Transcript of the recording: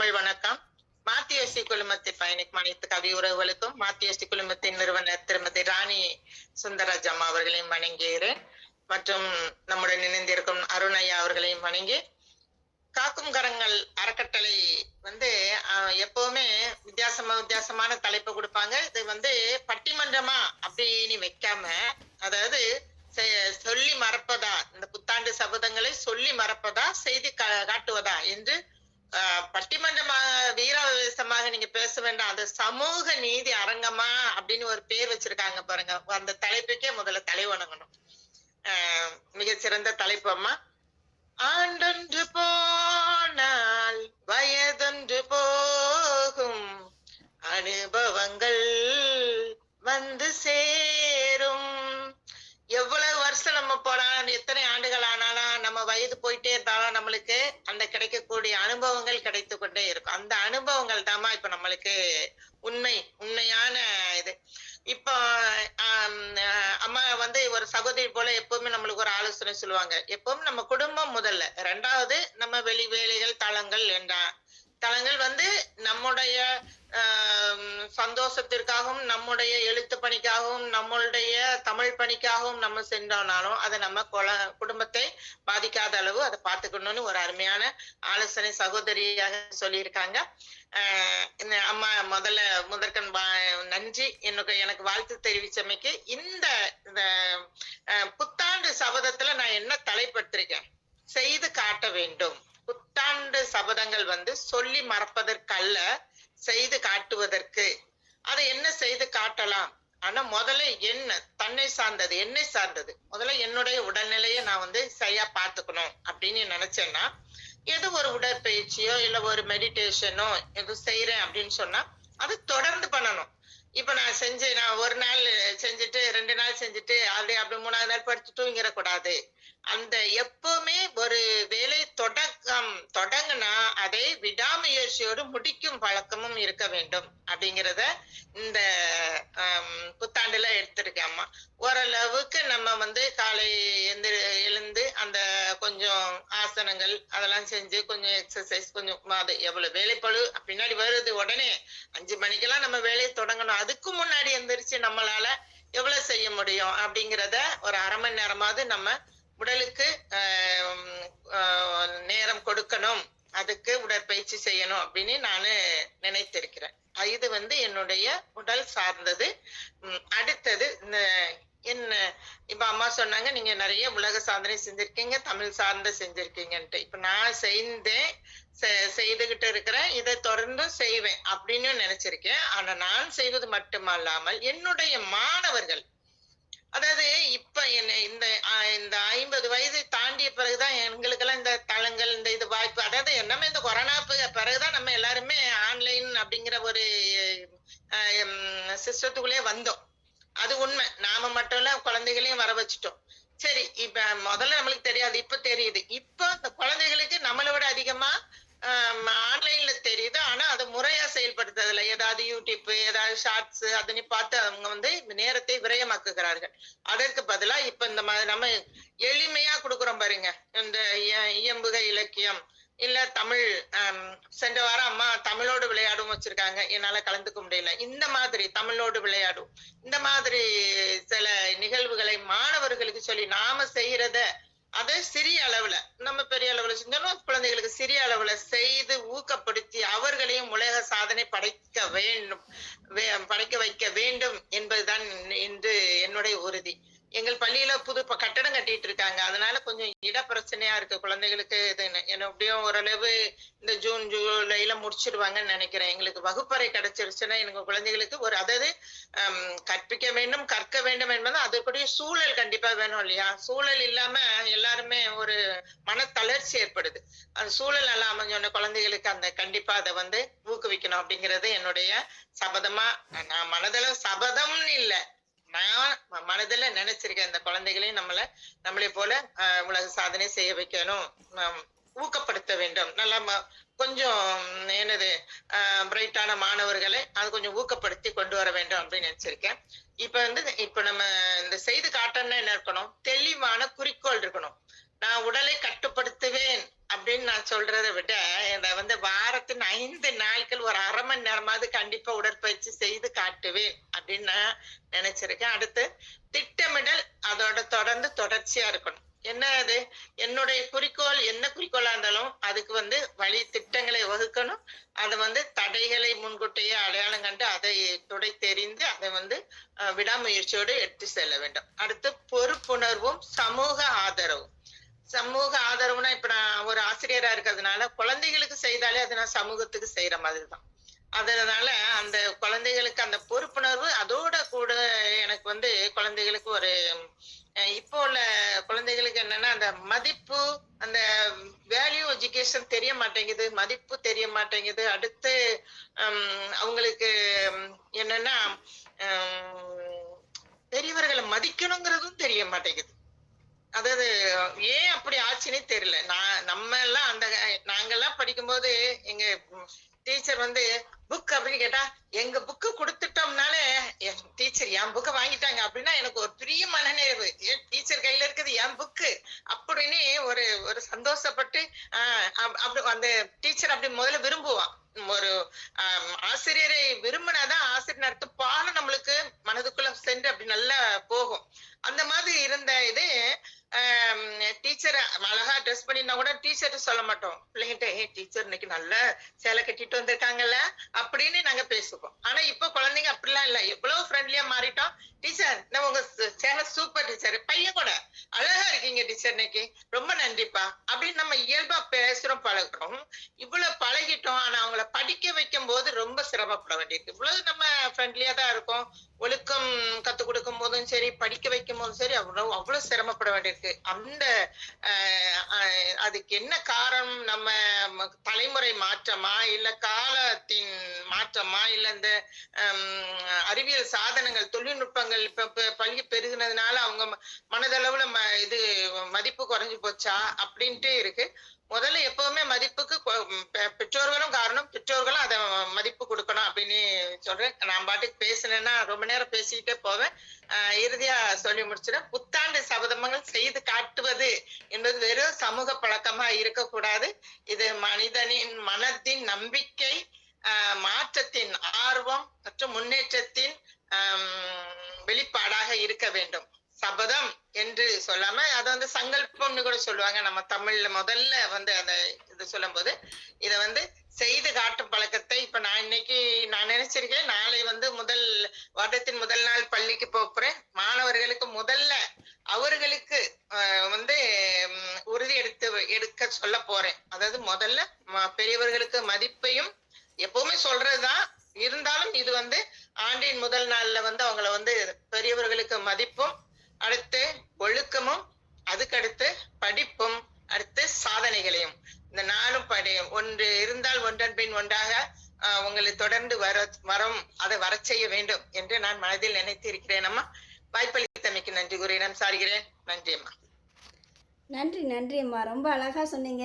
தமிழ் வணக்கம். மாத்தியோசி குழுமத்தை பயணிக்கும் அனைத்து கவி உறவுகளுக்கும் மாத்தியோசி குழுமத்தின் நிறுவனர் திருமதி ராணி சுந்தரராஜ் அம்மா அவர்களையும் வணங்குகிறேன். மற்றும் நம்முடன் இணைந்திருக்கும் அருணையா அவர்களையும் வணங்கி காக்கும் கரங்கள் அறக்கட்டளை வந்து எப்பவுமே வித்தியாசமா வித்தியாசமான தலைப்பு கொடுப்பாங்க. இது வந்து பட்டிமன்றமா அப்படின்னு வைக்காம அதாவது சொல்லி மறப்பதா இந்த புத்தாண்டு சபதங்களை சொல்லி மறப்பதா செய்தி காட்டுவதா என்று ஆஹ், பட்டிமன்றமா வீராவேசமாக நீங்க பேச வேண்டாம். அது சமூக நீதி அரங்கமா அப்படின்னு ஒரு பேர் வச்சிருக்காங்க பாருங்க. அந்த தலைப்புக்கே முதல்ல தலை வணங்கணும். மிக சிறந்த தலைப்பு அம்மா. ஆண்டொன்று போனால் வயதொன்று போகும். அனுபவங்கள் வந்து சேரும். எவ்வளவு வருஷம் நம்ம போனாலும் எத்தனை ஆண்டுகள் வயது போயிட்டே இருந்தாலும் நம்மளுக்கு அந்த கிடைக்கக்கூடிய அனுபவங்கள் கிடைத்து கொண்டே இருக்கும். அந்த அனுபவங்கள் தாமா இப்ப நம்மளுக்கு உண்மை உண்மையான இது. இப்போ அம்மா வந்து ஒரு சகோதரி போல எப்பவுமே நம்மளுக்கு ஒரு ஆலோசனை சொல்லுவாங்க. எப்பவும் நம்ம குடும்பம் முதல்ல. ரெண்டாவது நம்ம வெளி வேலைகள் தளங்கள் என்றா தளங்கள் வந்து நம்முடைய சந்தோஷத்திற்காகவும் நம்முடைய எழுத்து பணிக்காகவும் நம்மளுடைய தமிழ் பணிக்காகவும் நம்ம சென்றோம்னாலும் அதை நம்ம குல- குடும்பத்தை பாதிக்காத அளவு அதை பார்த்துக்கணும்னு ஒரு அருமையான ஆலோசனை சகோதரியாக சொல்லியிருக்காங்க. ஆஹ் இந்த அம்மா முதல்ல முதற்கண் நன்றி. எனக்கு எனக்கு வாழ்த்து தெரிவிச்சமைக்கு இந்த இந்த ஆஹ் புத்தாண்டு சபதத்துல நான் என்ன தலைப்படுத்திருக்கேன்? செய்து காட்ட வேண்டும். புத்தாண்டு சபதங்கள் வந்து சொல்லி மறப்பதற்கல்ல செய்து காட்டுவதற்கு. அதை என்ன செய்து காட்டலாம்? ஆனா முதல்ல என்ன தன்னை சார்ந்தது என்னை சார்ந்தது. முதல்ல என்னுடைய உடல்நிலையை நான் வந்து சரியா பாத்துக்கணும் அப்படின்னு நினைச்சேன்னா எது ஒரு உடற்பயிற்சியோ இல்ல ஒரு மெடிடேஷனோ எது செய்யறேன் அப்படின்னு சொன்னா அது தொடர்ந்து பண்ணணும். இப்ப நான் செஞ்சு நான் ஒரு நாள் செஞ்சுட்டு ரெண்டு நாள் செஞ்சுட்டு அப்படியே அப்படி மூணாவது நாள் படுத்து தூங்கிடக்கூடாது. அந்த எப்பவுமே ஒரு வேலை தொடக்கம் தொடங்குனா அதை விடாமுயற்சியோடு முடிக்கும் பழக்கமும் இருக்க வேண்டும். அப்படிங்கிறத இந்த புத்தாண்டுல எடுத்திருக்கேம்மா ஓரளவுக்கு நம்ம வந்து காலை எந்திர எழுந்து அந்த கொஞ்சம் ஆசனங்கள் அதெல்லாம் செஞ்சு கொஞ்சம் எக்ஸசைஸ் கொஞ்சம் அது எவ்வளவு வேலைப்பழு பின்னாடி வருது உடனே அஞ்சு மணிக்கெல்லாம் நம்ம வேலையை தொடங்கணும். அதுக்கு முன்னாடி எந்திரிச்சு நம்மளால எவ்வளவு செய்ய முடியும் அப்படிங்கிறத ஒரு அரை மணி நேரமாவது நம்ம உடலுக்கு நேரம் கொடுக்கணும். அதுக்கு உடற்பயிற்சி செய்யணும் அப்படின்னு நானு நினைத்திருக்கிறேன். இது வந்து என்னுடைய உடல் சார்ந்தது. அடுத்தது இந்த என்ன இப்ப அம்மா சொன்னாங்க நீங்க நிறைய உலக சாதனை செஞ்சிருக்கீங்க தமிழ் சார்ந்த செஞ்சிருக்கீங்கன்ட்டு. இப்ப நான் செய்தேன் செ- செய்துகிட்டு இருக்கிறேன் இதை தொடர்ந்து செய்வேன் அப்படின்னு நினைச்சிருக்கேன். ஆனா நான் செய்வது மட்டுமல்லாமல் என்னுடைய மாணவர்கள் அதாவது இப்ப என்ன இந்த ஆஹ், இந்த ஐம்பது வயதை தாண்டிய பிறகுதான் எங்களுக்கெல்லாம் இந்த தளங்கள் இந்த இது வாய்ப்பு அதாவது என்னமே இந்த கொரோனா பிறகுதான் நம்ம எல்லாருமே ஆன்லைன் அப்படிங்கிற ஒரு சிஸ்டத்துக்குள்ளே வந்தோம். அது உண்மை. நாம மட்டும் இல்ல குழந்தைகளையும் வர வச்சுட்டோம். சரி இப்ப முதல்ல நம்மளுக்கு தெரியாது இப்ப தெரியுது. இப்ப இந்த குழந்தைகளுக்கு நம்மளை விட அதிகமா ஆன்லைன்ல தெரியுது. ஆனா அதை முறையா செயல்படுத்துறதுல ஏதாவது யூடியூப் ஏதாவது ஷார்ட்ஸ் அதனை பார்த்து அவங்க வந்து இந்த நேரத்தை விரயமாக்குகிறார்கள். அதற்கு பதிலா இப்ப இந்த மாதிரி நம்ம எளிமையா கொடுக்குறோம் பாருங்க. இந்த இய- இயம்புக இலக்கியம் இல்ல தமிழ் சென்ற வாரம் அம்மா தமிழோடு விளையாடும் வச்சிருக்காங்க. என்னால கலந்துக்க முடியல. இந்த மாதிரி தமிழோடு விளையாடும். இந்த மாதிரி சில நிகழ்வுகளை மாணவர்களுக்கு சொல்லி நாம செய்யறத அதை சிறிய அளவுல நம்ம பெரிய அளவுல செஞ்சாலும் குழந்தைகளுக்கு சிறிய அளவுல செய்து ஊக்கப்படுத்தி அவர்களையும் உலக சாதனை படைக்க வேண்டும் வே- படைக்க வைக்க வேண்டும் என்பதுதான் என்று என்னுடைய உறுதி. எங்கள் பள்ளியில புது கட்டடம் கட்டிட்டு இருக்காங்க அதனால கொஞ்சம் இட பிரச்சனையா இருக்கு. குழந்தைகளுக்கு இதுன்னு என்ன எப்படியும் ஓரளவு இந்த ஜூன் ஜூலைல முடிச்சிருவாங்கன்னு நினைக்கிறேன். எங்களுக்கு வகுப்பறை கிடைச்சிருச்சுன்னா எனக்கு குழந்தைகளுக்கு ஒரு அதாவது ஹம், கற்பிக்க வேண்டும் கற்க வேண்டும் என்பது அதற்குரிய சூழல் கண்டிப்பா வேணும் இல்லையா? சூழல் இல்லாம எல்லாருமே ஒரு மனத்தளர்ச்சி ஏற்படுது. அந்த சூழல் நல்லா அமைஞ்சோன்ன குழந்தைகளுக்கு அந்த கண்டிப்பா அதை வந்து ஊக்குவிக்கணும் அப்படிங்கிறது என்னுடைய சபதமா நான் மனதளவு சபதம்னு இல்லை. நான் மனதுல நினைச்சிருக்கேன் இந்த குழந்தைகளையும் நம்மள நம்மளை போல அஹ் உலக சாதனை செய்ய வைக்கணும். ஊக்கப்படுத்த வேண்டும். நல்லா கொஞ்சம் என்னது பிரைட்டான மாணவர்களை அது கொஞ்சம் ஊக்கப்படுத்தி கொண்டு வர வேண்டும் அப்படின்னு நினைச்சிருக்கேன். இப்ப வந்து இப்ப நம்ம இந்த செய்து காட்டணும்னா என்ன இருக்கணும்? தெளிவான குறிக்கோள் இருக்கணும். நான் உடலை கட்டுப்படுத்துவேன். அப்படின்னு நான் சொல்றதை விட இந்த வந்து வாரத்தின் ஐந்து நாட்கள் ஒரு அரை மணி நேரமாவது கண்டிப்பா உடற்பயிற்சி செய்து காட்டுவேன் அப்படின்னு நான் நினைச்சிருக்கேன். அடுத்து திட்டமிடல் அதோட தொடர்ந்து தொடர்ச்சியா இருக்கணும். என்ன அது? என்னுடைய குறிக்கோள் என்ன குறிக்கோளா இருந்தாலும் அதுக்கு வந்து வழி திட்டங்களை வகுக்கணும். அதை வந்து தடைகளை முன்கூட்டியே அடையாளம் கண்டு அதை துடை தெரிந்து அதை வந்து விடாமுயற்சியோடு எடுத்து செல்ல வேண்டும். அடுத்து பொறுப்புணர்வும் சமூக ஆதரவும். சமூக ஆதரவுனா இப்ப நான் ஒரு ஆசிரியரா இருக்கிறதுனால குழந்தைகளுக்கு செய்தாலே அது நான் சமூகத்துக்கு செய்யற மாதிரி தான் அதனால அந்த குழந்தைகளுக்கு அந்த பொறுப்புணர்வு அதோட கூட எனக்கு வந்து குழந்தைகளுக்கு ஒரு இப்போ உள்ள குழந்தைகளுக்கு என்னன்னா அந்த மதிப்பு அந்த வேல்யூ எஜுகேஷன் தெரிய மாட்டேங்குது மதிப்பு தெரிய மாட்டேங்குது. அடுத்து ஹம், அவங்களுக்கு என்னன்னா பெரியவர்களை மதிக்கணுங்கிறதும் தெரிய மாட்டேங்குது. அதாவது ஏன் அப்படி ஆச்சுன்னே தெரியல. நான் நம்ம எல்லாம் அந்த நாங்கெல்லாம் படிக்கும்போது எங்க டீச்சர் வந்து புக் அப்படின்னு கேட்டா எங்க புக்கு கொடுத்துட்டோம்னாலே டீச்சர் என் புக்கை வாங்கிட்டாங்க. அப்படின்னா எனக்கு ஒரு பெரிய மனநிறைவு. டீச்சர் கையில இருக்குது என் புக்கு அப்படின்னு ஒரு ஒரு சந்தோஷப்பட்டு ஆஹ் அப்- அப்படி அந்த டீச்சர் அப்படி முதல்ல விரும்புவான். ஒரு ஆசிரியரை விரும்பினாதான் ஆசிரியர் நடத்த பாடம் நம்மளுக்கு மனதுக்குள்ள சென்று அப்படி நல்லா போகும் அந்த மாதிரி இருந்த இது டீச்சர் அழகா ட்ரெஸ் பண்ணினா கூட டீச்சர் சொல்ல மாட்டோம். பிள்ளைங்கிட்ட ஏ டீச்சர் இன்னைக்கு நல்ல சேலை கட்டிட்டு வந்திருக்காங்கல்ல? அப்படின்னு நாங்க பேசுவோம். ஆனா இப்ப குழந்தைங்க அப்படிலாம் இல்ல. எவ்வளவு ஃப்ரெண்ட்லியா மாறிட்டோம். டீச்சர் நான் உங்க சேலை சூப்பர் டீச்சர் பையன் கூட. அழகா இருக்கீங்க டீச்சர் இன்னைக்கு. ரொம்ப நன்றிப்பா. அப்படின்னு நம்ம இயல்பா பேசுறோம் பழகுறோம். இவ்வளவு பழகிட்டோம். ஆனா அவங்கள படிக்க வைக்கும் போது ரொம்ப சிரமப்பட வேண்டியிருக்கு. இவ்வளவு நம்ம ஃப்ரெண்ட்லியா தான் இருக்கும். ஒழுக்கம் கத்து கொடுக்கும் போதும் சரி படிக்க வைக்கும் போதும் சரி அவ்வளவு அவ்வளவு சிரமப்பட வேண்டியிருக்கு. அந்த ஆஹ், அதுக்கு என்ன காரணம்? நம்ம தலைமுறை மாற்றமா? இல்ல காலத்தின் மாற்றமா? இல்ல இந்த ஹம், அறிவியல் சாதனங்கள் தொழில்நுட்பங்கள் இப்ப பள்ளி பெருகினதுனால அவங்க ம- மனதளவுல இது மதிப்பு குறைஞ்சு போச்சா அப்படின்ட்டு இருக்கு. முதல்ல எப்பவுமே மதிப்புக்கு பெற்றோர்களும் காரணம். பெற்றோர்களும் அதை மதிப்பு கொடுக்கணும் அப்படின்னு சொல்றேன். நான் பாட்டுக்கு பேசினேன்னா ரொம்ப நேரம் பேசிக்கிட்டே போவேன். ஆஹ் இறுதியா சொல்லி முடிச்சிடும் புத்தாண்டு சபதமங்கள் செய்து காட்டுவது என்பது வெறும் சமூக பழக்கமா இருக்கக்கூடாது. இது மனிதனின் மனத்தின் நம்பிக்கை ஆஹ் மாற்றத்தின் ஆர்வம் மற்றும் முன்னேற்றத்தின் ஆஹ் வெளிப்பாடாக இருக்க வேண்டும். சபதம் என்று சொல்லாம அதை வந்து சங்கல்பம்னு கூட சொல்லுவாங்க. நம்ம தமிழ்ல முதல்ல வந்து அந்த இது சொல்லும் போது இத வந்து செய்து காட்டும் பழக்கத்தை இப்ப நான் இன்னைக்கு நான் நினைச்சிருக்கேன். நாளை வந்து முதல் வருடத்தின் முதல் நாள் பள்ளிக்கு போறேன். மாணவர்களுக்கு முதல்ல அவர்களுக்கு ஆஹ், வந்து உறுதி எடுத்து எடுக்க சொல்ல போறேன். அதாவது முதல்ல பெரியவர்களுக்கு மதிப்பையும் எப்பவுமே சொல்றதுதான். இருந்தாலும் இது வந்து ஆண்டின் முதல் நாள்ல வந்து அவங்கள வந்து பெரியவர்களுக்கு மதிப்பும் அடுத்து ஒழுக்கமும் அதுக்கடுத்து படிப்பும் அடுத்து சாதனைகளையும். இந்த நாலும் படி ஒன்று இருந்தால் ஒன்றன் பின் ஒன்றாக ஆஹ், உங்களை தொடர்ந்து வர வரும் அதை வர செய்ய வேண்டும் என்று நான் மனதில் நினைத்து இருக்கிறேன் அம்மா. வாய்ப்பளித்தமைக்கு நன்றி கூறி நான் சாருகிறேன். நன்றி அம்மா. நன்றி நன்றி அம்மா. ரொம்ப அழகா சொன்னீங்க.